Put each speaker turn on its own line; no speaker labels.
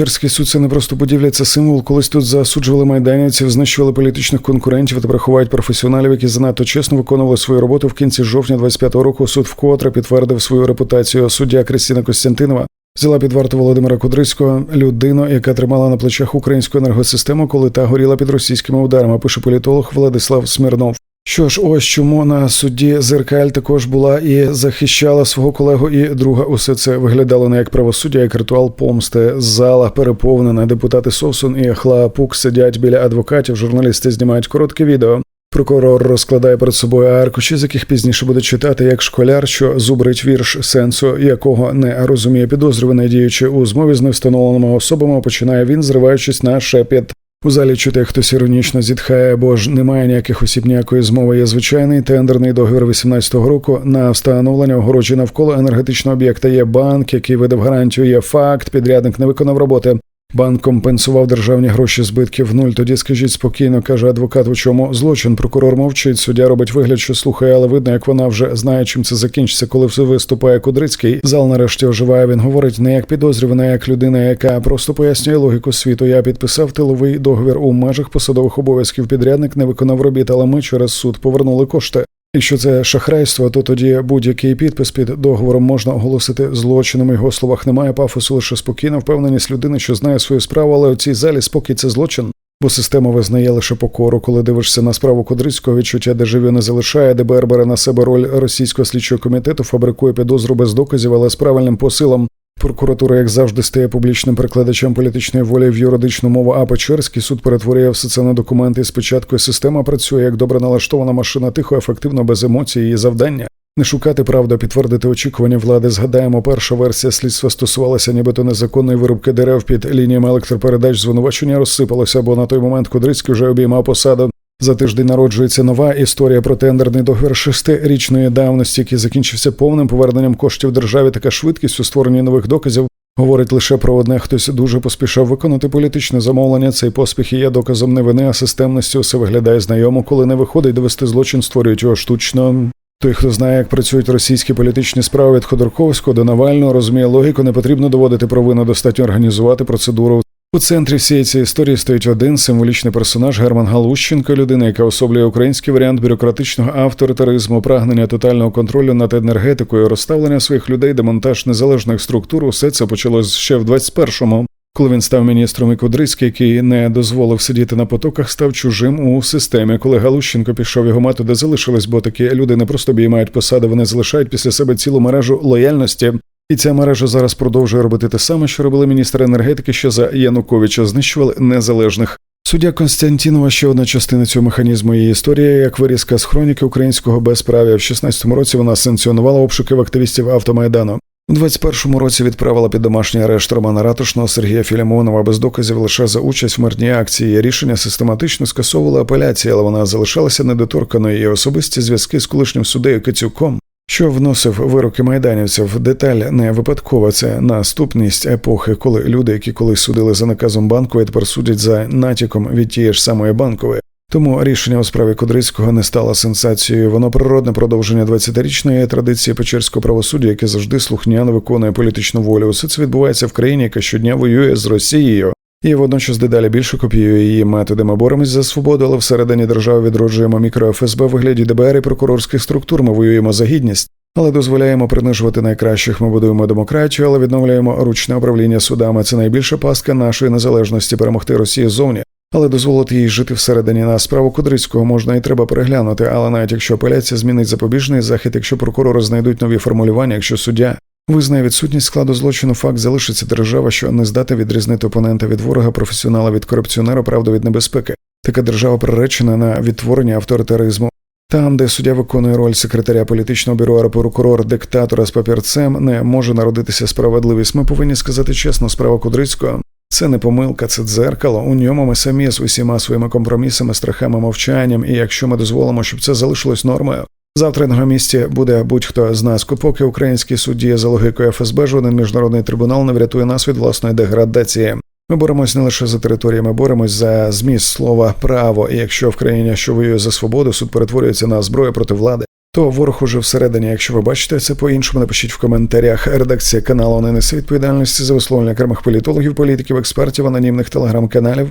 Печерський суд це не просто будівля, це символ. Колись тут засуджували майданівців, знищували політичних конкурентів та приховають професіоналів, які занадто чесно виконували свою роботу. В кінці жовтня 25-го року суд вкотре підтвердив свою репутацію. Суддя Кристина Костянтинова взяла під варту Володимира Кудрицького, людину, яка тримала на плечах українську енергосистему, коли та горіла під російськими ударами. Пише політолог Владислав Смірнов. Що ж, ось чому на судді Зеркаль також була і захищала свого колегу і друга. Усе це виглядало не як правосуддя, як ритуал помсти. Зала переповнена. Депутати Совсун і Хлаапук сидять біля адвокатів. Журналісти знімають коротке відео. Прокурор розкладає перед собою аркуші, з яких пізніше буде читати як школяр, що зубрить вірш, сенсу якого не розуміє підозрюваний, діючи у змові з невстановленими особами, починає він, зриваючись на шепіт. У залі чути, хтось іронічно зітхає, бо ж немає ніяких осіб ніякої змови. Є звичайний тендерний договір 18-го року на встановлення огорожі навколо енергетичного об'єкта. Є банк, який видав гарантію. Є факт, підрядник не виконав роботи. Банк компенсував державні гроші збитків нуль. Тоді скажіть спокійно, каже адвокат. У чому злочин? Прокурор мовчить. Суддя робить вигляд, що слухає, але видно, як вона вже знає, чим це закінчиться. Коли все виступає Кудрицький. Зал нарешті оживає. Він говорить не як підозрювана, як людина, яка просто пояснює логіку світу. Я підписав тиловий договір у межах посадових обов'язків. Підрядник не виконав робіт, але ми через суд повернули кошти. Якщо це шахрайство, то тоді будь-який підпис під договором можна оголосити злочином. Його словах немає пафосу, лише спокійна впевненість людини, що знає свою справу, але у цій залі спокій це злочин. Бо система визнає лише покору, коли дивишся на справу Кудрицького, відчуття дежавю не залишає, ДБР бере на себе роль російського слідчого комітету, фабрикує підозру без доказів, але з правильним посилом. Прокуратура, як завжди, стає публічним перекладачем політичної волі в юридичну мову. А Печерський суд перетворює все це на документи. Спочатку система працює як добре налаштована машина, тихо, ефективно, без емоцій. Її завдання не шукати правду, підтвердити очікування влади. Згадаємо, перша версія слідства стосувалася нібито незаконної вирубки дерев під лініями електропередач. Звинувачення розсипалося, бо на той момент Кудрицький вже обіймав посаду. За тиждень народжується нова історія про тендерний договір шестирічної давності, який закінчився повним поверненням коштів державі. Така швидкість у створенні нових доказів говорить лише про одне. Хтось дуже поспішав виконати політичне замовлення. Цей поспіх і є доказом невини, а системності усе виглядає знайомо, коли не виходить довести злочин, створюють його штучно. Той, хто знає, як працюють російські політичні справи від Ходорковського до Навального, розуміє логіку, не потрібно доводити провину, достатньо організувати процедуру. У центрі всієї цієї історії стоїть один символічний персонаж Герман Галущенко, людина, яка особлює український варіант бюрократичного авторитаризму, прагнення тотального контролю над енергетикою, розставлення своїх людей, демонтаж незалежних структур. Усе це почалось ще в 21-му, коли він став міністром і Кудрицький, який не дозволив сидіти на потоках, став чужим у системі. Коли Галущенко пішов, його методи залишились, бо такі люди не просто обіймають посади, вони залишають після себе цілу мережу лояльності. І ця мережа зараз продовжує робити те саме, що робили міністри енергетики, що за Януковича знищували незалежних. Суддя Константінова ще одна частина цього механізму її історії, як вирізка з хроніки українського безправ'я. В 16-му році вона санкціонувала обшуки в активістів автомайдану. У 21-му році відправила під домашній арешт Романа Ратушного Сергія Філімонова без доказів лише за участь в мирній акції. Рішення систематично скасовували апеляції, але вона залишалася недоторканою. Її особисті зв'язки з колишнім суддею Кицюком що вносив вироки майданівців. Деталь не випадкова. Це наступність епохи, коли люди, які колись судили за наказом банку, тепер судять за натяком від тієї ж самої банкової. Тому рішення у справі Кудрицького не стало сенсацією. Воно природне продовження 20-річної традиції печерського правосуддя, яке завжди слухняно виконує політичну волю. Усе це відбувається в країні, яка щодня воює з Росією. І водночас дедалі більше копіює її методи. Ми боремось за свободу, але всередині держави відроджуємо мікро ФСБ вигляді ДБР і прокурорських структур. Ми воюємо за гідність, але дозволяємо принижувати найкращих. Ми будуємо демократію, але відновлюємо ручне управління судами. Це найбільша пастка нашої незалежності перемогти Росію ззовні. Але дозволити їй жити всередині нас. Справу Кудрицького можна і треба переглянути. Але навіть якщо апеляція змінить запобіжний захід, якщо прокурори знайдуть нові формулювання, якщо суддя Визнає відсутність складу злочину, факт залишиться держава, що не здатна відрізнити опонента від ворога, професіонала від корупціонера, правду від небезпеки. Така держава приречена на відтворення авторитаризму. Там, де суддя виконує роль секретаря політичного бюро, а прокурор, диктатора з папірцем, не може народитися справедливість. Ми повинні сказати чесно, справа Кудрицького це не помилка, це дзеркало. У ньому ми самі з усіма своїми компромісами, страхами, мовчанням, і якщо ми дозволимо, щоб це залишилось нормою, Завтра на місці буде будь-хто з нас. Поки український суд діє за логікою ФСБ, жоден міжнародний трибунал не врятує нас від власної деградації. Ми боремось не лише за території, ми боремось за зміст слова право. І якщо в країні, що воює за свободу, суд перетворюється на зброю проти влади, то ворог уже всередині. Якщо ви бачите це по-іншому, напишіть в коментарях. Редакція каналу не несе відповідальності за висловлення окремих політологів, політиків, експертів, анонімних телеграм-каналів.